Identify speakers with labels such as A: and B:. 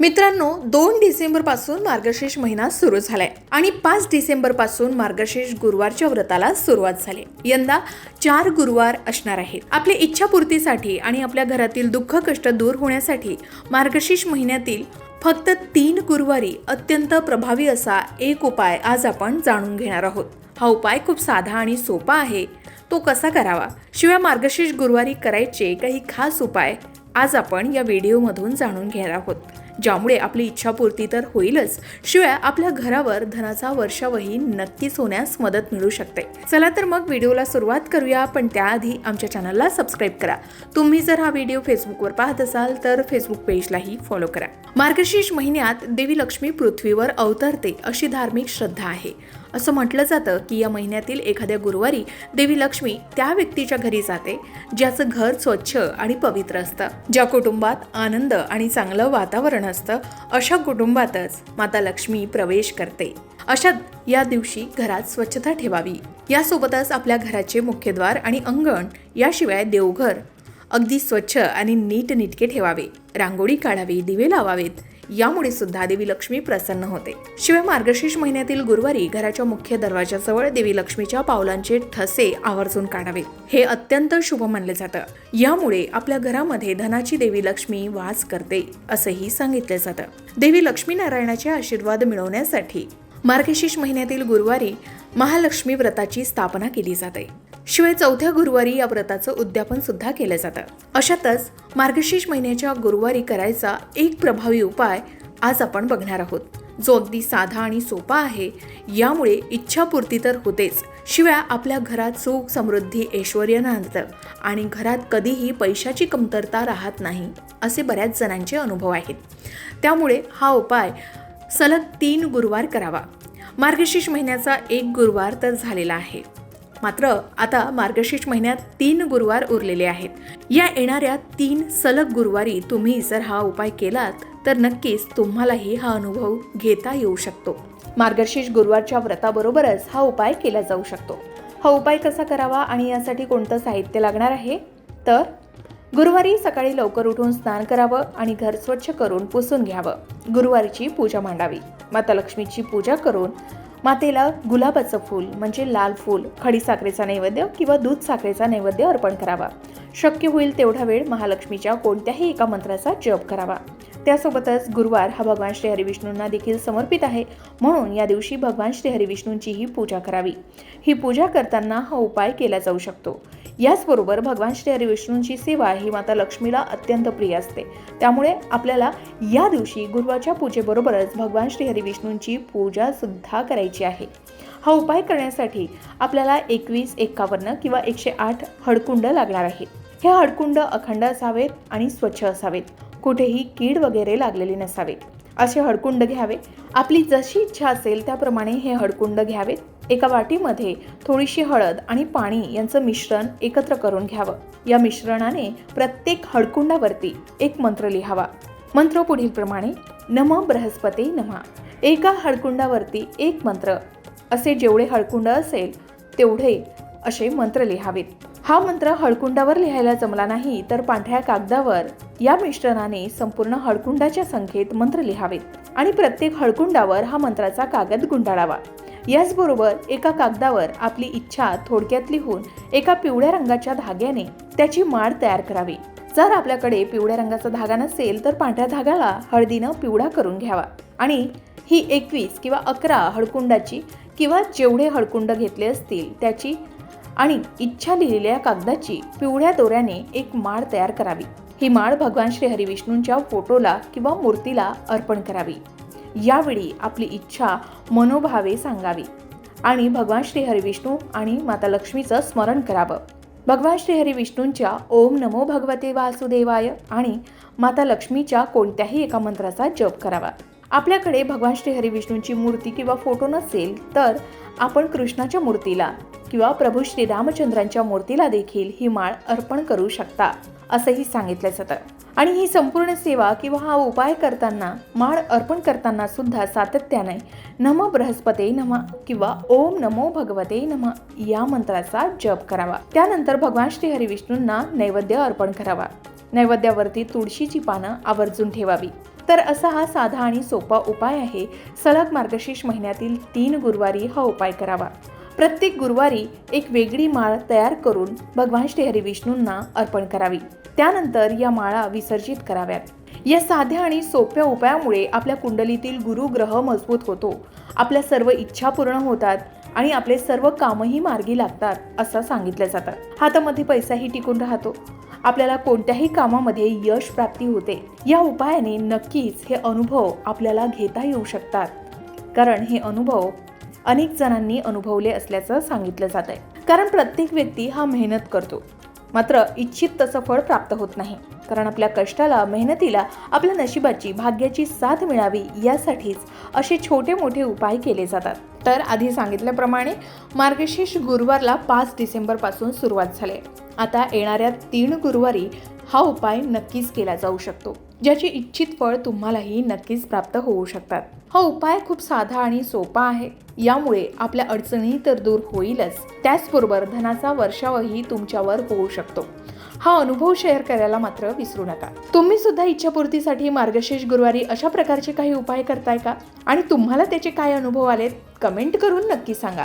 A: मित्रांनो दोन डिसेंबरपासून मार्गशीर्ष महिना सुरू झालाय आणि पाच डिसेंबरपासून मार्गशीर्ष गुरुवारच्या व्रताला सुरुवात झाली. यंदा चार गुरुवार असणार आहेत. आपल्या इच्छापूर्तीसाठी आणि आपल्या घरातील दुःख कष्ट दूर होण्यासाठी मार्गशीर्ष महिन्यातील फक्त तीन गुरुवारी अत्यंत प्रभावी असा एक उपाय आज आपण जाणून घेणार आहोत. हा उपाय खूप साधा आणि सोपा आहे. तो कसा करावा? शिवाय मार्गशीर्ष गुरुवारी करायचे काही खास उपाय आज आपण या व्हिडिओमधून जाणून घेणार आहोत. ज्यामुळे आपली इच्छापूर्ती तर होईलच. शिवाय आपल्या घरावर धनाचा वर्षावही नक्कीच होण्यास मदत मिळू शकते. चला तर मग व्हिडिओला सुरुवात करूया पण त्याआधी आमच्या चॅनलला सबस्क्राईब करा. तुम्ही जर हा व्हिडिओ फेसबुकवर पाहत असाल तर फेसबुक पेजलाही फॉलो करा. मार्गशीर्ष महिन्यात देवी लक्ष्मी पृथ्वीवर अवतरते अशी धार्मिक श्रद्धा आहे. असं म्हटलं जातं की या महिन्यातील एखाद्या गुरुवारी देवी लक्ष्मी त्या व्यक्तीच्या घरी जाते ज्याचं घर स्वच्छ आणि पवित्र असतं ज्या कुटुंबात आनंद आणि चांगलं वातावरण असतं अशा कुटुंबातच माता लक्ष्मी प्रवेश करते. अशा या दिवशी घरात स्वच्छता ठेवावी. यासोबतच आपल्या घराचे मुख्यद्वार आणि अंगण याशिवाय देवघर अगदी स्वच्छ आणि नीटनिटके ठेवावे. रांगोळी काढावी दिवे लावावेत यामुळे सुद्धा देवी लक्ष्मी प्रसन्न होते. शिवाय मार्गशीर्ष महिन्यातील गुरुवारी घराच्या मुख्य दरवाजाजवळ देवी लक्ष्मीच्या पावलांचे ठसे आवर्जून काढावे. हे अत्यंत शुभ मानले जातं. यामुळे आपल्या घरामध्ये धनाची देवी लक्ष्मी वास करते असंही सांगितलं जातं. देवी लक्ष्मी नारायणाचे आशीर्वाद मिळवण्यासाठी मार्गशीर्ष महिन्यातील गुरुवारी महालक्ष्मी व्रताची स्थापना केली जाते. शिवाय चौथ्या गुरुवारी या व्रताचं उद्यापन सुद्धा केलं जातं. अशातच मार्गशीर्ष महिन्याच्या गुरुवारी करायचा एक प्रभावी उपाय आज आपण बघणार आहोत. जो अगदी साधा आणि सोपा आहे यामुळे इच्छापूर्ती तर होतेच. शिवाय आपल्या घरात सुख समृद्धी ऐश्वर नांदतं आणि घरात कधीही पैशाची कमतरता राहत नाही असे बऱ्याच जणांचे अनुभव आहेत. त्यामुळे हा उपाय सलग तीन गुरुवार करावा. मार्गशीर्ष महिन्याचा एक गुरुवार तर झालेला आहे. मात्र आता मार्गशीर्ष महिन्यात तीन गुरुवार उरलेले आहेत. या येणाऱ्या तीन सलग गुरुवारी तुम्ही जर हा उपाय केलात तर नक्कीच तुम्हालाही हा अनुभव घेता येऊ शकतो. मार्गशीर्ष गुरुवारच्या व्रताबरोबरच हा उपाय केला जाऊ शकतो. हा उपाय कसा करावा आणि यासाठी कोणतं साहित्य लागणार आहे? तर गुरुवारी सकाळी लवकर उठून स्नान करावं आणि घर स्वच्छ करून पुसून घ्यावं. गुरुवारीची पूजा मांडावी. माता लक्ष्मीची पूजा करून मातेला गुलाबाचं फूल म्हणजे लाल फूल खडीसाखरेचा नैवेद्य किंवा दूध साखरेचा नैवेद्य अर्पण करावा. शक्य होईल तेवढा वेळ महालक्ष्मीच्या कोणत्याही एका मंत्राचा जप करावा. त्यासोबतच गुरुवार हा भगवान श्री हरिविष्णूंना देखील समर्पित आहे. म्हणून या दिवशी भगवान श्री हरिविष्णूंचीही पूजा करावी. ही पूजा करताना हा उपाय केला जाऊ शकतो. याचबरोबर भगवान श्री हरिविष्णूंची सेवा ही माता लक्ष्मीला अत्यंत प्रिय असते. त्यामुळे आपल्याला या दिवशी गुरुवारच्या पूजेबरोबरच भगवान श्री हरिविष्णूंची पूजा सुद्धा करायची आहे. हा उपाय करण्यासाठी आपल्याला एकवीस एकावन्न किंवा एकशे आठ हडकुंड लागणार आहेत. हे हडकुंड अखंड असावेत आणि स्वच्छ असावेत. कुठेही कीड वगैरे लागलेली नसावे. असे हडकुंड घ्यावे. आपली जशी इच्छा असेल त्याप्रमाणे हे हडकुंड घ्यावेत. एका वाटीमध्ये थोडीशी हळद आणि पाणी यांचं मिश्रण एकत्र करून घ्यावं. या मिश्रणाने प्रत्येक हडकुंडावरती एक मंत्र लिहावा. मंत्र पुढील प्रमाणे नम बृहस्पती नमा. एका हडकुंडावरती एक मंत्र. असे जेवढे हळकुंड असेल तेवढे असे मंत्र लिहावेत. हा मंत्र हळकुंडावर लिहायला जमला नाही तर पांढऱ्या कागदावर या मिश्रणाने संपूर्ण हळकुंडाच्या संख्येत मंत्र लिहावेत आणि प्रत्येक हळकुंडावर हा मंत्राचा कागद गुंडाळावा. याचबरोबर एका कागदावर आपली इच्छा थोडक्यात लिहून एका पिवळ्या रंगाच्या धाग्याने त्याची माळ तयार करावी. जर आपल्याकडे पिवळ्या रंगाचा धागा नसेल तर पांढऱ्या धाग्याला हळदीनं पिवळा करून घ्यावा. आणि ही एकवीस किंवा अकरा हळकुंडाची किंवा जेवढे हळकुंड घेतले असतील त्याची आणि इच्छा लिहिलेल्या कागदाची पिवळ्या दोऱ्याने एक माळ तयार करावी. ही माळ भगवान श्री हरिविष्णूंच्या फोटोला किंवा मूर्तीला अर्पण करावी. यावेळी आपली इच्छा मनोभावे सांगावी आणि भगवान श्री हरिविष्णू आणि माता लक्ष्मीचं स्मरण करावं. भगवान श्री हरिविष्णूंच्या ओम नमो भगवते वासुदेवाय आणि माता लक्ष्मीच्या कोणत्याही एका मंत्राचा जप करावा. आपल्याकडे भगवान श्री विष्णूंची मूर्ती किंवा फोटो नसेल तर आपण कृष्णाच्या मूर्तीला किंवा प्रभू श्री रामचंद्रांच्या मूर्तीला देखील ही माळ अर्पण करू शकता असंही सांगितलं जातं आणि ही संपूर्ण सेवा किंवा हा उपाय करताना माळ अर्पण करताना सुद्धा सातत्याने नम बृहस्पते नम किंवा ओम नमो भगवते नम या मंत्राचा जप करावा. त्यानंतर भगवान श्री हरिविष्णूंना नैवेद्य अर्पण करावा. नैवेद्यावरती तुळशीची पानं आवर्जून ठेवावी. तर असा हा साधा आणि सोपा उपाय आहे. सलग मार्गशीर्ष महिन्यातील तीन गुरुवारी हा उपाय करावा. प्रत्येक गुरुवारी एक वेगळी माळ तयार करून भगवान श्रीहरी विष्णूंना अर्पण करावी. त्यानंतर या माळा विसर्जित कराव्यात. या साध्या आणि सोप्या उपायामुळे आपल्या कुंडलीतील गुरु ग्रह मजबूत होतो. आपल्या सर्व इच्छा पूर्ण होतात आणि आपले सर्व कामही मार्गी लागतात असं सांगितलं जातं. हातामध्ये पैसाही टिकून राहतो. आपल्याला कोणत्याही कामामध्ये यश प्राप्ती होते. या उपायाने नक्कीच हे अनुभव आपल्याला घेता येऊ शकतात. कारण हे अनुभव अनेक जणांनी अनुभवले असल्याचं सांगितलं जात आहे कारण प्रत्येक व्यक्ती हा मेहनत करतो. मात्र इच्छित तसं फळ प्राप्त होत नाही. कारण आपल्या कष्टाला मेहनतीला आपल्या नशिबाची भाग्याची साथ मिळावी यासाठीच असे छोटे मोठे उपाय केले जातात. तर आधी सांगितल्याप्रमाणे मार्गशीर्ष गुरुवारला पाच डिसेंबरपासून सुरुवात झाली. आता येणाऱ्या तीन गुरुवारी हा उपाय नक्कीच केला जाऊ शकतो ज्याची इच्छित फळ तुम्हालाही नक्कीच प्राप्त होऊ शकतात. हा उपाय खूप साधा आणि सोपा आहे. यामुळे आपल्या अडचणी तर दूर होईलच. त्याचबरोबर धनाचा वर्षावही तुमच्यावर होऊ शकतो. हा अनुभव शेअर करायला मात्र विसरू नका. तुम्ही सुद्धा इच्छापूर्तीसाठी मार्गशीर्ष गुरुवारी अशा प्रकारचे काही उपाय करताय का? आणि तुम्हाला त्याचे काय अनुभव आलेत? कमेंट करून नक्की सांगा.